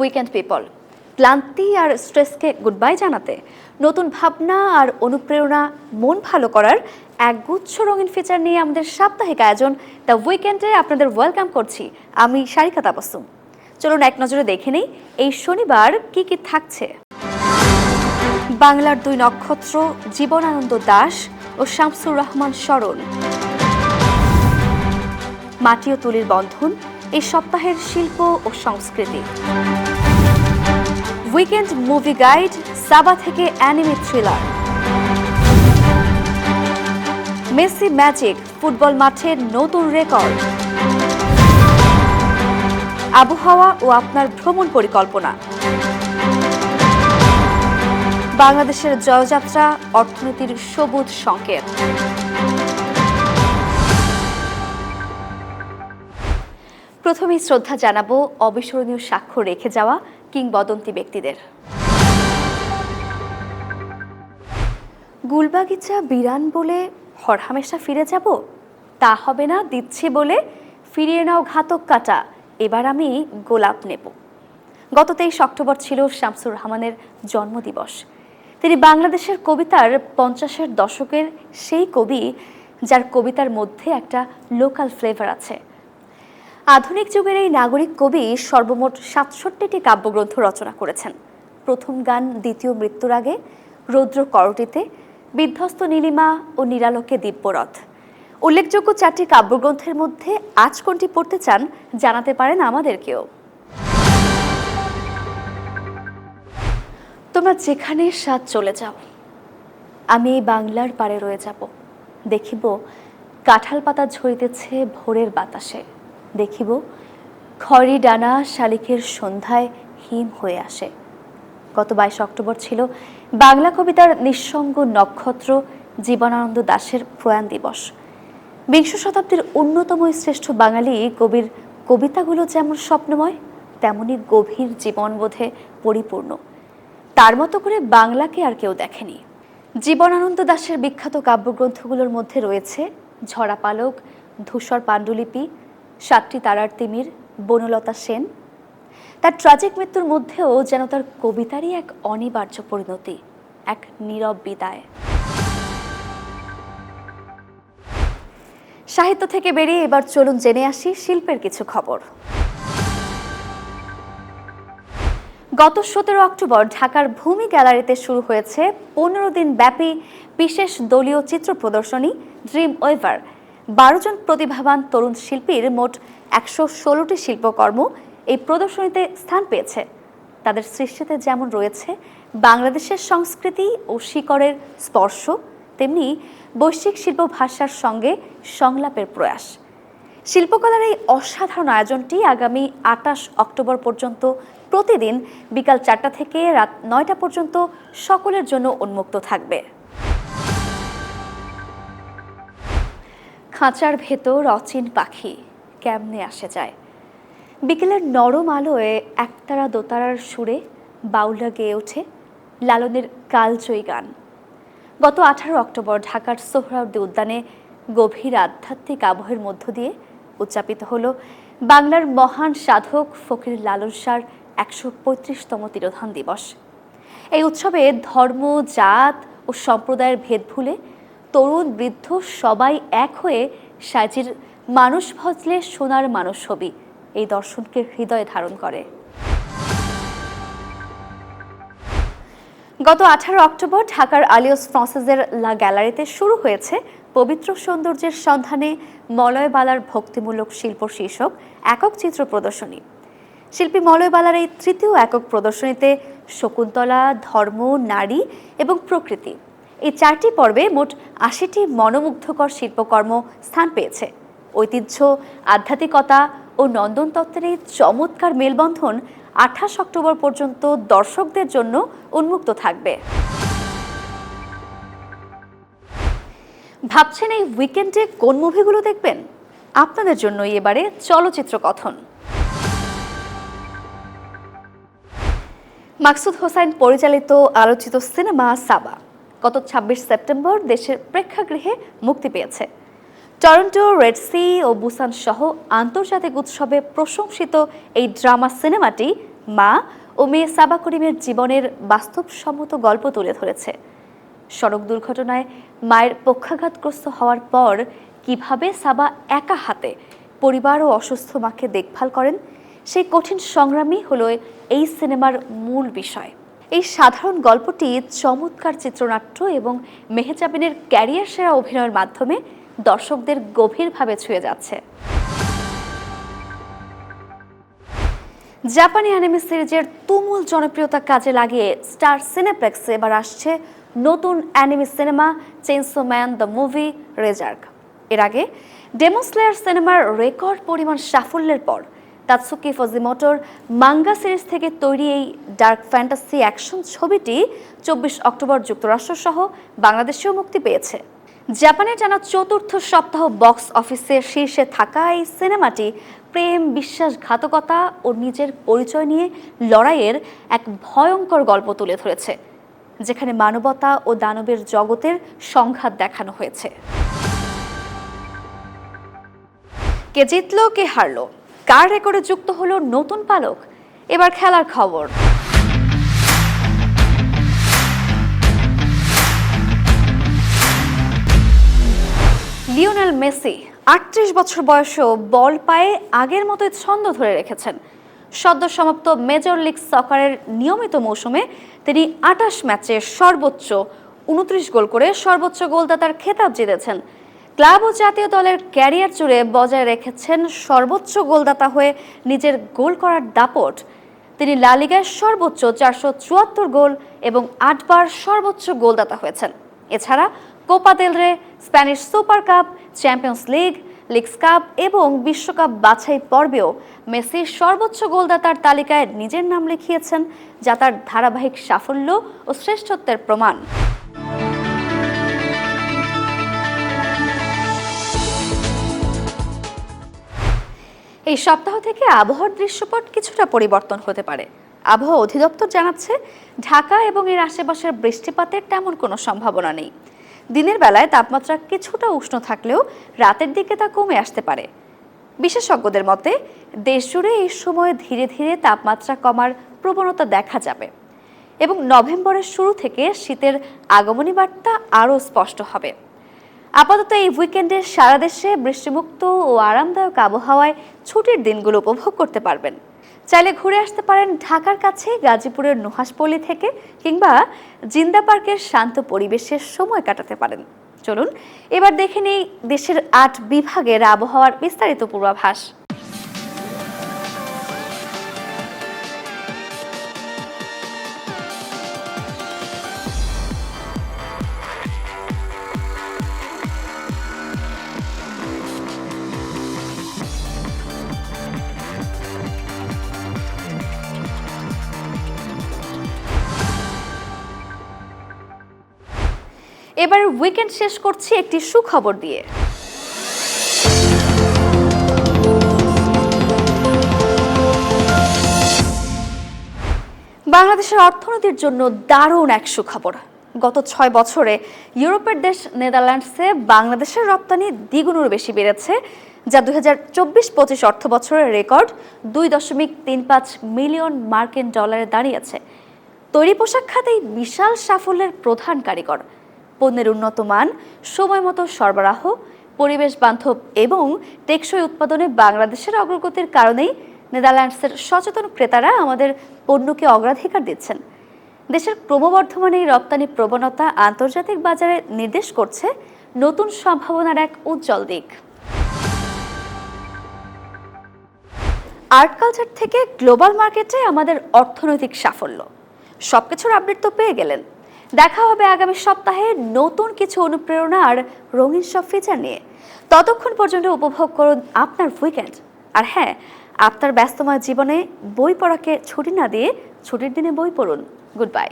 Weekend people ক্লান্তি আর স্ট্রেসকে good bye জানাতে নতুন ভাবনা আর অনুপ্রেরণা মন ভালো করার একগুচ্ছ রঙিন ফিচার নিয়ে আমাদের সাপ্তাহিক আয়োজন দ্য উইকেন্ডে আপনাদের ওয়েলকাম করছি আমি সারিকা তাবাসুম চলুন এক নজরে দেখে নেই, এই শনিবার কি কি থাকছে? বাংলার দুই নক্ষত্র, জীবনানন্দ দাস ও শামসুর রহমান সরল মাটি ও তুলির বন্ধন, এই সপ্তাহের শিল্প ও সংস্কৃতি। উইকেন্ড মুভি গাইড সাবা থেকে anime thriller Messi magic football মাঠের নতুন রেকর্ড আবহাওয়া ও আপনার ভ্রমণ পরিকল্পনা. বাংলাদেশের জয়যাত্রা অর্থনীতির সবুজ সংকেত. প্রথমেই শ্রদ্ধা জানাব অবিস্মরণীয় সাক্ষ্য রেখে যাওয়া কিংবদন্তি ব্যক্তিদের। গুলবাগিচা বিরান বলে হরহামেশা ফিরে যাব? তা হবে না, দিচ্ছি বলে ফিরিয়ে নাও ঘাতক কাটা, এবার আমি গোলাপ নেব। গত তেইশ অক্টোবর ছিল শামসুর রহমানের জন্মদিবস। তিনি বাংলাদেশের কবিতার পঞ্চাশের দশকের সেই কবি, যার কবিতার মধ্যে একটা লোকাল ফ্লেভার আছে। আধুনিক যুগের এই নাগরিক কবি সর্বমোট সাতষট্টিটি কাব্যগ্রন্থ রচনা করেছেন। প্রথম গান, দ্বিতীয় মৃত্যুর আগে, রৌদ্র করটিতে, বিধ্বস্ত নীলিমা ও নিরালোকে দিব্যরথ। উল্লেখযোগ্য চারটি কাব্যগ্রন্থের মধ্যে আজ কোনটি পড়তে চান জানাতে পারেন আমাদেরকেও। তোমরা যেখানে সাত চলে যাও, আমি এই বাংলার পারে রয়ে যাব। দেখিব কাঁঠাল পাতা ঝরিতেছে ভোরের বাতাসে। দেখিব, খড়ি ডানা শালিকের সন্ধ্যায় হিম হয়ে আসে। গত বাইশ অক্টোবর ছিল বাংলা কবিতার নিঃসঙ্গ নক্ষত্র জীবনানন্দ দাশের প্রয়াণ দিবস। বিংশ শতাব্দীর অন্যতম শ্রেষ্ঠ বাঙালি কবির কবিতাগুলো যেমন স্বপ্নময়, তেমনি গভীর জীবনবোধে পরিপূর্ণ। তার মতো করে বাংলাকে আর কেউ দেখেনি। জীবনানন্দ দাশের বিখ্যাত কাব্যগ্রন্থগুলোর মধ্যে রয়েছে ঝরা পালক ধূসর পাণ্ডুলিপি সাতটি তারার তিমির, বনলতা সেন। তার ট্রাজিক মৃত্যুর মধ্যেও যেন তার কবিতারই এক অনিবার্য পরিণতি, এক নীরব বিদায়। সাহিত্য থেকে বেরিয়ে এবার চলুন জেনে আসি শিল্পের কিছু খবর। গত সতেরো অক্টোবর ঢাকার ভূমি গ্যালারিতে শুরু হয়েছে পনেরো দিন ব্যাপী বিশেষ দলীয় চিত্র প্রদর্শনী ড্রিম ওয়েভার বারো জন প্রতিভাবান তরুণ শিল্পীর মোট একশো ষোলোটি শিল্পকর্ম এই প্রদর্শনীতে স্থান পেয়েছে। তাদের সৃষ্টিতে যেমন রয়েছে বাংলাদেশের সংস্কৃতি ও শিকড়ের স্পর্শ, তেমনি বৈশ্বিক শিল্প ভাষার সঙ্গে সংলাপের প্রয়াস। শিল্পকলার এই অসাধারণ আয়োজনটি আগামী আটাশ অক্টোবর পর্যন্ত প্রতিদিন বিকাল চারটা থেকে রাত নয়টা পর্যন্ত সকলের জন্য উন্মুক্ত থাকবে। খাঁচার ভেতর অচিন পাখি কেমনে আসে যায়? বিকেলের নরম আলোয় একতারা দোতারার সুরে বাউলা গেয়ে ওঠে লালনের কালজয়ী গান। গত আঠারো অক্টোবর ঢাকার সোহরাওয়ার্দী উদ্যানে গভীর আধ্যাত্মিক আবহের মধ্য দিয়ে উদযাপিত হল বাংলার মহান সাধক ফকির লালন সার একশো পঁয়ত্রিশতম তিরোধান দিবস। এই উৎসবে ধর্ম, জাত ও সম্প্রদায়ের ভেদ ভুলে তরুণ বৃদ্ধ সবাই এক হয়ে সাজির মানুষ ভজলে সোনার মানুষ ছবি। এই দর্শনকে হৃদয়ে ধারণ করে। গত আঠারো অক্টোবর ঢাকার আলিয়স ফ্রান্সেসের লা গ্যালারিতে শুরু হয়েছে পবিত্র সৌন্দর্যের সন্ধানে মলয়বালার ভক্তিমূলক শিল্প শীর্ষক একক চিত্র প্রদর্শনী। শিল্পী মলয়বালার এই তৃতীয় একক প্রদর্শনীতে শকুন্তলা, ধর্ম, নারী এবং প্রকৃতি এই চারটি পর্বে মোট আশিটি মনোমুগ্ধকর শিল্পকর্ম স্থান পেয়েছে। ঐতিহ্য, আধ্যাত্মিকতা ও নন্দন তত্ত্বের এই চমৎকার মেলবন্ধন আঠাশ অক্টোবর পর্যন্ত দর্শকদের জন্য উন্মুক্ত থাকবে। ভাবছেন এই উইকেন্ডে কোন মুভিগুলো দেখবেন? আপনাদের জন্যই এবারে চলচ্চিত্র কথন। মাকসুদ হোসাইন পরিচালিত আলোচিত সিনেমা সাবা। গত ছাব্বিশ সেপ্টেম্বর দেশের প্রেক্ষাগৃহে মুক্তি পেয়েছে। টরন্টো, রেড সি ও বুসান সহ আন্তর্জাতিক উৎসবে প্রশংসিত এই ড্রামা সিনেমাটি মা ও মেয়ে সাবা করিমের জীবনের বাস্তবসম্মত গল্প তুলে ধরেছে। সড়ক দুর্ঘটনায় মায়ের পক্ষাঘাতগ্রস্ত হওয়ার পর কীভাবে সাবা একা হাতে পরিবার ও অসুস্থ মাকে দেখভাল করেন, সেই কঠিন সংগ্রামই হলো এই সিনেমার মূল বিষয়। এই সাধারণ গল্পটি চমৎকার চিত্রনাট্য এবং মেহেজাবিনের ক্যারিয়ার সেরা অভিনয়ের মাধ্যমে দর্শকদের গভীরভাবে ছুঁয়ে যাচ্ছে। জাপানি অ্যানিমে সিরিজের তুমুল জনপ্রিয়তা কাজে লাগিয়ে স্টার সিনেপ্লেক্সে এবার আসছে নতুন anime cinema chainsaw man the movie Reze arc. এর আগে ডেমোস্লেয়ার সিনেমার রেকর্ড পরিমাণ সাফল্যের পর তাৎসুকি ফজিমোটোর মাঙ্গা সিরিজ থেকে তৈরি এই ডার্ক ফ্যান্টাসি অ্যাকশন ছবিটি চব্বিশ অক্টোবর যুক্তরাষ্ট্র সহ বাংলাদেশেও মুক্তি পেয়েছে। জাপানে টানা চতুর্থ সপ্তাহ বক্স অফিসের শীর্ষে থাকা এই সিনেমাটি প্রেম, বিশ্বাসঘাতকতা ও নিজের পরিচয় নিয়ে লড়াইয়ের এক ভয়ঙ্কর গল্প তুলে ধরেছে, যেখানে মানবতা ও দানবের জগতের সংঘাত দেখানো হয়েছে। কে জিতলো, কে হারলো? কার রেকর্ডে যুক্ত হলো নতুন পালক? এবার খেলার খবর। লিওনেল মেসি আটত্রিশ বছর বয়সেও বল পায়ে আগের মতোই ছন্দ ধরে রেখেছেন। সদ্য সমাপ্ত মেজর লিগ সকারের নিয়মিত মৌসুমে তিনি আটাশ ম্যাচে সর্বোচ্চ উনত্রিশ গোল করে সর্বোচ্চ গোলদাতার খেতাব জিতেছেন। ক্লাব ও জাতীয় দলের ক্যারিয়ার জুড়ে বজায় রেখেছেন সর্বোচ্চ গোলদাতা হয়ে নিজের গোল করার দাপট। তিনি লালিগায় সর্বোচ্চ চারশো চুয়াত্তর গোল এবং আটবার সর্বোচ্চ গোলদাতা হয়েছেন। এছাড়া Copa del Rey, Spanish super cup, champions league, leagues cup এবং বিশ্বকাপ বাছাই পর্বেও মেসি সর্বোচ্চ গোলদাতার তালিকায় নিজের নাম লিখিয়েছেন, যা তার ধারাবাহিক সাফল্য ও শ্রেষ্ঠত্বের প্রমাণ। এই সপ্তাহ থেকে আবহাওয়ার দৃশ্যপট কিছুটা পরিবর্তন হতে পারে। আবহাওয়া অধিদপ্তর জানাচ্ছে, ঢাকা এবং এর আশেপাশের বৃষ্টিপাতের তেমন কোনো সম্ভাবনা নেই। দিনের বেলায় তাপমাত্রা কিছুটা উষ্ণ থাকলেও রাতের দিকে তা কমে আসতে পারে। বিশেষজ্ঞদের মতে দেশ জুড়ে এই সময়ে ধীরে ধীরে তাপমাত্রা কমার প্রবণতা দেখা যাবে এবং নভেম্বরের শুরু থেকে শীতের আগমনী বার্তা আরও স্পষ্ট হবে। আপাতত এই উইকেন্ডে সারা দেশে বৃষ্টিমুক্ত ও আরামদায়ক আবহাওয়ায় ছুটির দিনগুলো উপভোগ করতে পারবেন। চাইলে ঘুরে আসতে পারেন ঢাকার কাছে, গাজীপুরের নুহাসপল্লী থেকে কিংবা জিন্দা পার্কের শান্ত পরিবেশে সময় কাটাতে পারেন। চলুন, এবার দেখে নেই দেশের আট বিভাগের আবহাওয়ার বিস্তারিত পূর্বাভাস। এবার উইকেন্ড শেষ করছি একটি সুখবর দিয়ে। বাংলাদেশের অর্থনীতির জন্য দারুণ এক সুখবর। গত ছয় বছরে ইউরোপের দেশ নেদারল্যান্ডসে বাংলাদেশের রপ্তানি দ্বিগুণের বেশি বেড়েছে, যা দুই হাজার চব্বিশ পঁচিশ অর্থ বছরের রেকর্ড দুই দশমিক তিন পাঁচ মিলিয়ন মার্কিন ডলারে দাঁড়িয়েছে। তৈরি পোশাক খাতেই বিশাল সাফল্যের প্রধান কারিগর। পণ্যের উন্নত মান, সময় মতো সরবরাহ, পরিবেশ বান্ধব এবং টেকসই উৎপাদনে বাংলাদেশের অগ্রগতির কারণেই নেদারল্যান্ডসের সচেতন ক্রেতারা আমাদের পণ্যকে অগ্রাধিকার দিচ্ছেন। দেশের ক্রমবর্ধমান এই রপ্তানি প্রবণতা আন্তর্জাতিক বাজারে নির্দেশ করছে নতুন সম্ভাবনার এক উজ্জ্বল দিক। আর্ট কালচার থেকে গ্লোবাল মার্কেটে আমাদের অর্থনৈতিক সাফল্য। সবকিছুর আপডেট তো পেয়ে গেলেন। দেখা হবে আগামী সপ্তাহে নতুন কিছু অনুপ্রেরণা আর রঙিন সব ফিচার নিয়ে। ততক্ষণ পর্যন্ত উপভোগ করুন আপনার উইকেন্ড আর হ্যাঁ আপনার ব্যস্তময় জীবনে বই পড়াকে ছুটি না দিয়ে ছুটির দিনে বই পড়ুন। Good bye